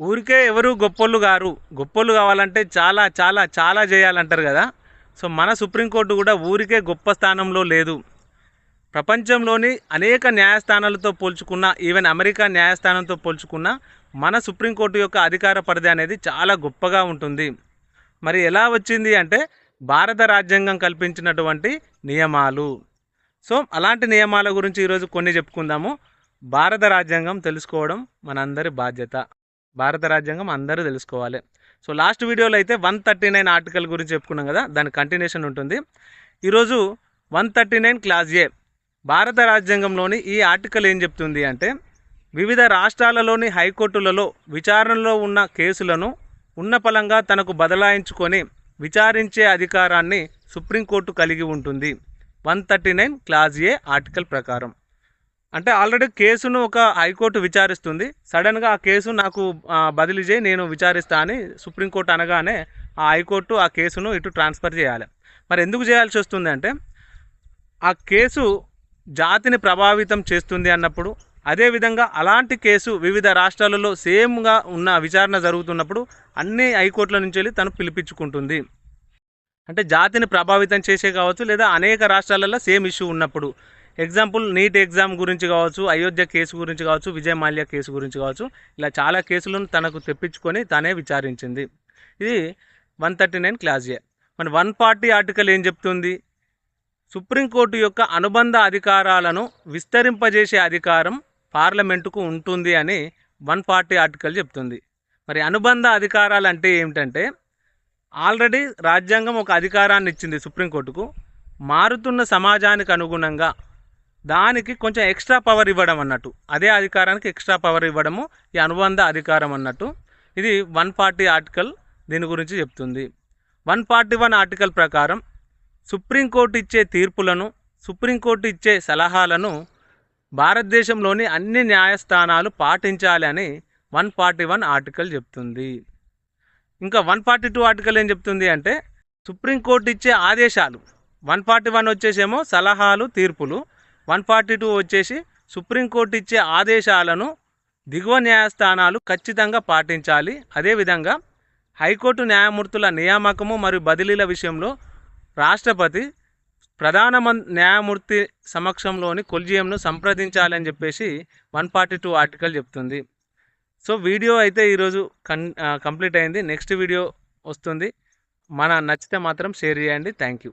ఊరికే ఎవరు గొప్పోళ్ళు గారు. గొప్పోళ్ళు కావాలంటే చాలా చాలా చాలా చేయాలంటారు కదా. సో మన సుప్రీంకోర్టు కూడా ఊరికే గొప్ప స్థానంలో లేదు. ప్రపంచంలోని అనేక న్యాయస్థానాలతో పోల్చుకున్న ఈవెన్ అమెరికా న్యాయస్థానంతో పోల్చుకున్న మన సుప్రీంకోర్టు యొక్క అధికార పరిధి అనేది చాలా గొప్పగా ఉంటుంది. మరి ఎలా వచ్చింది అంటే భారత రాజ్యాంగం కల్పించినటువంటి నియమాలు. సో అలాంటి నియమాల గురించి ఈరోజు కొన్ని చెప్పుకుందాము. భారత రాజ్యాంగం తెలుసుకోవడం మనందరి బాధ్యత. భారత రాజ్యాంగం అందరూ తెలుసుకోవాలి. సో లాస్ట్ వీడియోలో అయితే వన్ థర్టీ నైన్ ఆర్టికల్ గురించి చెప్పుకున్నాం కదా దాని కంటిన్యూషన్ ఉంటుంది. ఈరోజు one thirty nine clause A భారత రాజ్యాంగంలోని ఈ ఆర్టికల్ ఏం చెప్తుంది అంటే వివిధ రాష్ట్రాలలోని హైకోర్టులలో విచారణలో ఉన్న కేసులను ఉన్నపలంగా తనకు బదలాయించుకొని విచారించే అధికారాన్ని సుప్రీంకోర్టు కలిగి ఉంటుంది. One thirty nine clause A article ప్రకారం. అంటే ఆల్రెడీ కేసును ఒక హైకోర్టు విచారిస్తుంది. సడన్గా ఆ కేసు నాకు బదిలీ చేయి నేను విచారిస్తా అని సుప్రీంకోర్టు అనగానే ఆ హైకోర్టు ఆ కేసును ఇటు ట్రాన్స్ఫర్ చేయాలి. మరి ఎందుకు చేయాల్సి వస్తుంది అంటే ఆ కేసు జాతిని ప్రభావితం చేస్తుంది అన్నప్పుడు అదేవిధంగా అలాంటి కేసు వివిధ రాష్ట్రాలలో సేమ్గా ఉన్న విచారణ జరుగుతున్నప్పుడు అన్ని హైకోర్టుల నుంచి వెళ్ళి తను పిలిపించుకుంటుంది. అంటే జాతిని ప్రభావితం చేసే కావచ్చు లేదా అనేక రాష్ట్రాలలో సేమ్ ఇష్యూ ఉన్నప్పుడు ఎగ్జాంపుల్ నీట్ ఎగ్జామ్ గురించి కావచ్చు అయోధ్య కేసు గురించి కావచ్చు విజయ్ మాల్యా కేసు గురించి కావచ్చు ఇలా చాలా కేసులను తనకు తెప్పించుకొని తనే విచారించింది. ఇది one thirty nine clause A. మరి వన్ పార్టీ ఆర్టికల్ ఏం చెప్తుంది? సుప్రీంకోర్టు యొక్క అనుబంధ అధికారాలను విస్తరింపజేసే అధికారం పార్లమెంటుకు ఉంటుంది అని వన్ పార్టీ ఆర్టికల్ చెప్తుంది. మరి అనుబంధ అధికారాలు అంటే ఏమిటంటే ఆల్రెడీ రాజ్యాంగం ఒక అధికారాన్ని ఇచ్చింది సుప్రీంకోర్టుకు మారుతున్న సమాజానికి అనుగుణంగా దానికి కొంచెం ఎక్స్ట్రా పవర్ ఇవ్వడం అన్నట్టు. అదే అధికారానికి ఎక్స్ట్రా పవర్ ఇవ్వడము ఈ అనుబంధ అధికారం అన్నట్టు. ఇది వన్ ఫార్టీ ఆర్టికల్ దీని గురించి చెప్తుంది. వన్ ఫార్టీ వన్ ఆర్టికల్ ప్రకారం సుప్రీంకోర్టు ఇచ్చే తీర్పులను సుప్రీంకోర్టు ఇచ్చే సలహాలను భారతదేశంలోని అన్ని న్యాయస్థానాలు పాటించాలి అని వన్ ఫార్టీ వన్ ఆర్టికల్ చెప్తుంది. ఇంకా వన్ ఫార్టీ టూ ఆర్టికల్ ఏం చెప్తుంది అంటే సుప్రీంకోర్టు ఇచ్చే ఆదేశాలు వన్ ఫార్టీ వన్ వచ్చేసేమో సలహాలు తీర్పులు వన్ ఫార్టీ టూ వచ్చేసి సుప్రీంకోర్టు ఇచ్చే ఆదేశాలను దిగువ న్యాయస్థానాలు ఖచ్చితంగా పాటించాలి. అదేవిధంగా హైకోర్టు న్యాయమూర్తుల నియామకము మరియు బదిలీల విషయంలో రాష్ట్రపతి ప్రధాన మం- న్యాయమూర్తి సమక్షంలోని కొలిజియంను సంప్రదించాలని చెప్పేసి వన్ ఫార్టీ టూ ఆర్టికల్ చెప్తుంది. సో వీడియో అయితే ఈరోజు కన్ కంప్లీట్ అయింది. నెక్స్ట్ వీడియో వస్తుంది. మన నచ్చితే మాత్రం షేర్ చేయండి. Thank you.